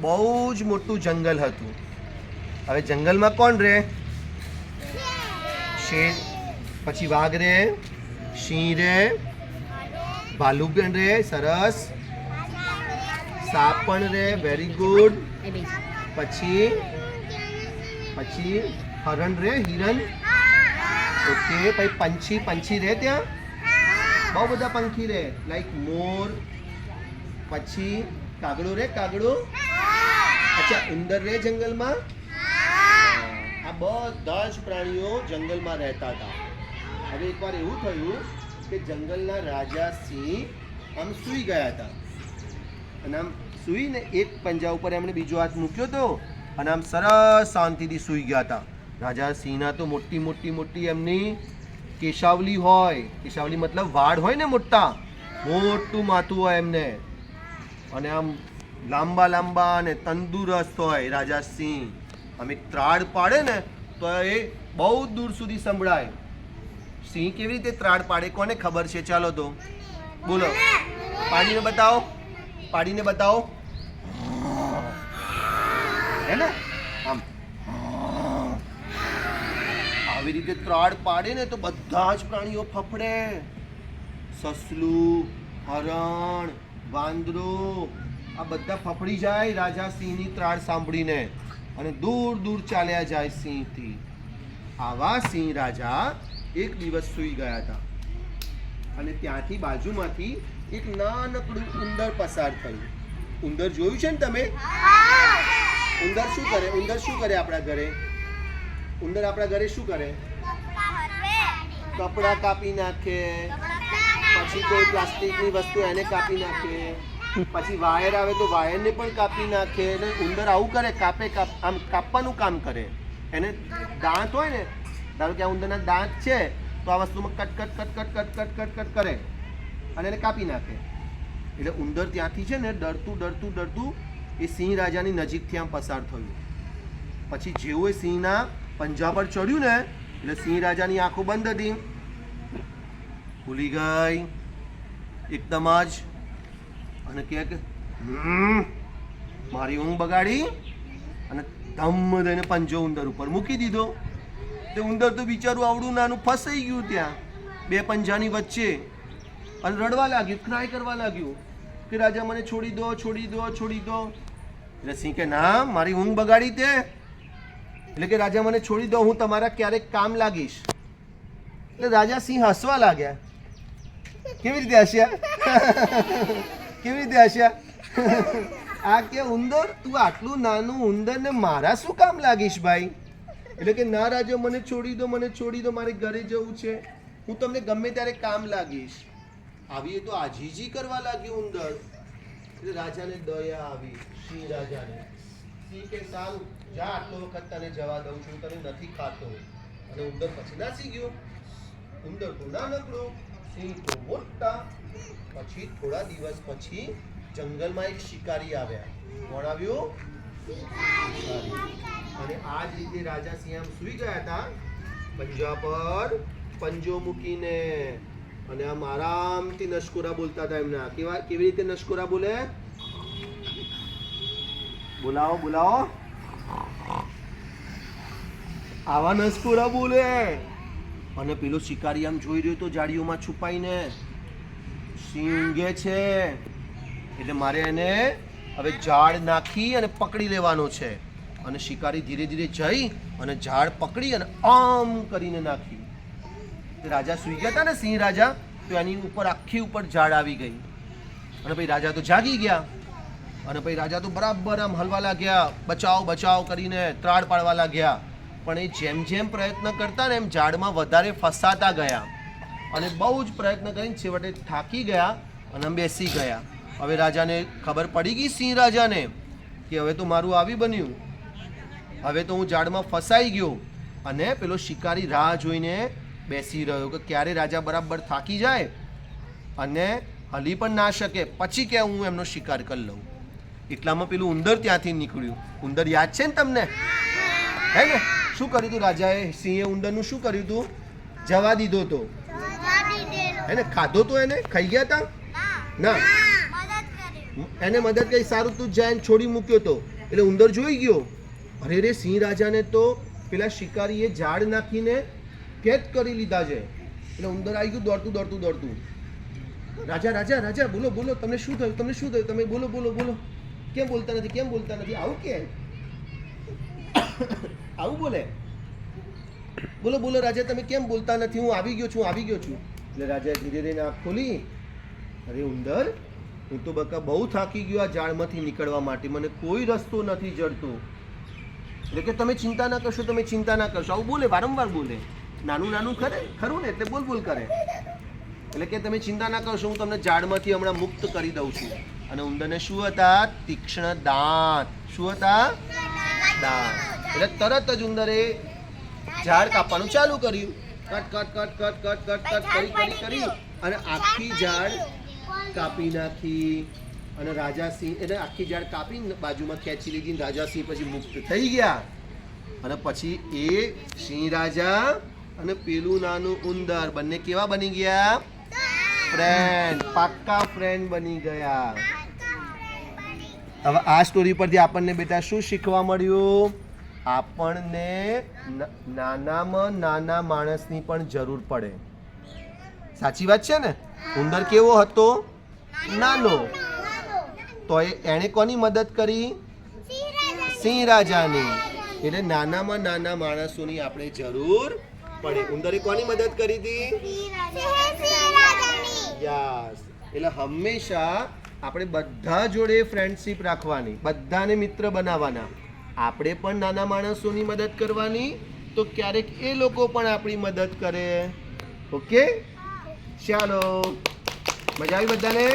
બહુ જ મોટું જંગલ હતું. હવે જંગલમાં કોણ રહે? શેર. પછી વાઘ રહે, સિંહ રહે, ભાલુ પણ રહે, સરસ. સાપ પણ રહે વેરી ગુડ પછી પછી હરણ રે હિરણ. ઓકે, પછી પંછી પંછી રે ત્યાં? બહુ બધા પંખી રે લાઈક મોર. પછી કાગડો રે કાગડો. અચ્છા ઉંદર રે જંગલમાં? આ બધા જ પ્રાણીઓ જંગલમાં રહેતા હતા. હવે એકવાર એવું થયું કે જંગલના રાજા સિંહ આમ સૂઈ ગયા હતા. અને આમ સૂઈને એક પંજા ઉપર એમણે બીજો હાથ મૂક્યો હતો અને આમ સરસ શાંતિથી સૂઈ ગયા હતા. રાજા સિંહના તો મોટી મોટી મોટી એમની કેશાવલી હોય. કેશાવલી મતલબ વાળ હોય ને મોટા. મોટું માથું હોય એમને. અને આમ લાંબા લાંબા અને તંદુરસ્ત હોય રાજા સિંહ. અમે ત્રાડ પાડે ને તો એ બહુ દૂર સુધી સંભળાય. સિંહ કેવી રીતે ત્રાડ પાડે કોને ખબર છે? ચાલો તો. બોલો. પાડીને બતાવો. પાડીને બતાવો. હે ને? આમ. આવી રીતે ત્રાડ પાડે ને તો બધા જ પ્રાણીઓ ફફડે. સસલું, હરણ, વાંદરો આ બધા ફફડી જાય રાજા સિંહની ત્રાળ સાંભળીને અને દૂર દૂર ચાલ્યા જાય સિંહથી. આવા સિંહ રાજા એક દિવસ સૂઈ ગયા હતા. અને ત્યાંથી બાજુમાંથી એક નાનકડું ઉંદર પસાર થયું. ઉંદર જોયું છે ને તમે? ઉંદર શું કરે? ઉંદર શું કરે આપણા ઘરે? ઉંદર આપણા ઘરે શું કરે? કપડાં કાપી નાખે. પછી કોઈ પ્લાસ્ટિકની વસ્તુ એને કાપી નાખે. પછી વાયર આવે તો વાયરને પણ કાપી નાખે અને ઉંદર આવું કરે, કાપે, કાપ, આમ કાપવાનું કામ કરે. એને દાંત હોય ને, ધારો કે આ ઉંદરના દાંત છે, તો આ વસ્તુમાં cut cut cut cut cut cut cut cut કરે અને એને કાપી નાખે. એટલે ઉંદર ત્યાંથી છે ને ડરતું ડરતું ડરતું એ સિંહ રાજાની નજીકથી આમ પસાર થયું. પછી જેવું એ સિંહના પંજા પર ચડ્યું ને, એટલે સિંહ રાજાની આંખો બંધ હતી. ભૂલી ગઈ. એકદમ જ અને કહે કે "હમ, મારી ઊંઘ બગાડી અને ધમ દઈને પંજો ઉંદર ઉપર મૂકી દીધો. તે ઉંદર તો બિચારું આવડું નાનું ફસાઈ ગયું ત્યાં. બે પંજાની વચ્ચે. અને રડવા લાગ્યું ક્રાય કરવા લાગ્યું કે રાજા મને છોડી દો છોડી દો છોડી દો. એટલે સિંહ કે ના મારી ઊંઘ બગાડી તે એટલે કે રાજા મને છોડી દો હું તમારા ક્યારેક કામ લાગીશ. એટલે રાજા સિંહ હસવા લાગ્યા. કેવી રીતે હસ્યા? કેવી રીતે હશે? આ કે ઉંદર? તું આટલું નાનું ઉંદર ને મારા શું કામ લાગીશ ભાઈ? એટલે કે ના રાજા, મને છોડી દો, મને છોડી દો, મારે ઘરે જવું છે. હું તમને ગમે ત્યારે કામ લાગીશ. આવી તો આજીજી કરવા લાગ્યું ઉંદર. એટલે રાજાને દયા આવી, સિંહ રાજાને. સિંહ કે, સારું, જા, આટલો વખત તને જવા દઉં છું, તને નથી ખાતો. અને ઉંદર પછી નાસી ગયો. ઉંદર તો નાનકડો સિંહ મોટા. પછી થોડા દિવસ પછી જંગલમાં એક શિકારી આવ્યા. કોણ આવ્યું? અને આ જ રીતે રાજા સિંહ સુઈ સૂઈ ગયા હતા. પંજા પર પંજો મૂકીને. અને આમ આરામથી નશકોરા બોલતા હતા એમના. કેવા કેવી રીતે નશકોરા બોલે? બોલાવો બોલાવો. આવા નશકોરા બોલે. અને પેલો શિકારી આમ જોઈ રહ્યો તો જાડીઓમાં છુપાઈને. સિંગે છે. એટલે મારે એને હવે ઝાડ નાખી અને પકડી લેવાનો છે. અને શિકારી ધીરે ધીરે જઈ અને ઝાડ પકડી અને આમ કરીને નાખી. રાજા સૂઈ ગયા હતા ને સિંહ રાજા, તો એની ઉપર આખી ઉપર ઝાડ આવી ગઈ. અને પછી રાજા તો જાગી ગયા. અને પછી રાજા તો બરાબર આમ હલવા લાગ્યા. બચાવ બચાવ કરીને ત્રાડ પાડવા લાગ્યા. પણ એ જેમ જેમ પ્રયત્ન કરતા ને એમ ઝાડમાં વધારે ફસાતા ગયા. અને બહુ જ પ્રયત્ન કરીને છેવટે થાકી ગયા અને બેસી ગયા. હવે રાજાને ખબર પડી ગઈ સિંહ રાજાને કે હવે તો મારું આવી બન્યું. હવે તો હું ઝાડમાં ફસાઈ ગયો. અને પેલો શિકારી રાહ જોઈને બેસી રહ્યો કે ક્યારે રાજા બરાબર થાકી જાય અને હલી પણ ના શકે. પછી કે હું એમનો શિકાર કરી લઉં. એટલામાં પેલું ઉંદર ત્યાંથી નીકળ્યું. ઉંદર યાદ છે ને તમને? હે ને? શું કર્યું હતું રાજાએ? સિંહે ઉંદરનું શું કર્યું હતું જવા દીધો તો. એને ખાધો તો એને? ખાઈ ગયા હતા ના. એને મદદ કરી સારું તું જાય છોડી મૂક્યો તો. એટલે ઉંદર જોઈ ગયો. અરે રે સિંહ રાજાને તો પેલા શિકારીએ ઝાડ નાખીને કેદ કરી લીધા છે. એટલે ઉંદર આવી ગયું દોડતું દોડતું દોડતું. રાજા રાજા રાજા બોલો બોલો તમને શું થયું? તમને શું થયું? તમે બોલો બોલો બોલો. કેમ બોલતા નથી? કેમ બોલતા નથી? આવું કેમ આવું બોલે? બોલો બોલો, રાજા, તમે કેમ બોલતા નથી? હું આવી ગયો છું, આવી ગયો છું. એટલે રાજાએ ધીરે ધીરે આંખ ખોલી. અરે, ઉંદર, હું તો બકા બહુ થાકી ગયો આ ઝાડમાંથી નીકળવા માટે. મને કોઈ રસ્તો નથી જડતો. એટલે કે તમે ચિંતા ના કરશો, તમે ચિંતા ના કરશો. આવું બોલે, વારંવાર બોલે. નાનું નાનું ખરે, ખરું ને? એટલે બોલ બોલ કરે. એટલે કે તમે ચિંતા ના કરશો, હું તમને ઝાડમાંથી હમણાં મુક્ત કરી દઉં છું. અને ઉંદરને શું હતા? તીક્ષ્ણ દાંત. શું હતા? દાંત. એટલે તરત જ ઉંદરે ઝાડ કાપવાનું ચાલુ કર્યું. Cut cut cut cut cut cut cut કરી કરી કરી અને આખી ઝાડ કાપી નાખી અને રાજા સિંહ એટલે આખી ઝાડ કાપી બાજુમાં ખેંચી લીધી રાજાસિંહ રાજા સિંહ પછી મુક્ત થઈ ગયા. અને પછી એ સિંહ રાજા અને પેલું નાનું ઉંદર બંને કેવા બની ગયા? ફ્રેન્ડ પાક્કા ફ્રેન્ડ બની ગયા. હવે આ સ્ટોરી પરથી આપણને બેટા શું શીખવા મળ્યું? આપણને નાનામાં નાના માણસની પણ જરૂર પડે. સાચી વાત છે ને? ઉંદર કેવો હતો? નાનો. તો એણે કોની મદદ કરી? સિંહ રાજાની એટલે નાનામાં નાના માણસોની આપણે જરૂર પડે. ઉંદરે કોની મદદ કરી હતી? યસ. એટલે હંમેશા આપણે બધા જોડે ફ્રેન્ડશિપ રાખવાની. બધાને મિત્ર બનાવવાના. આપણે પણ નાના માણસોની મદદ કરવાની તો ક્યારેક એ લોકો પણ આપણી મદદ કરે. ઓકે? ચાલો. મજા આવી બધાને?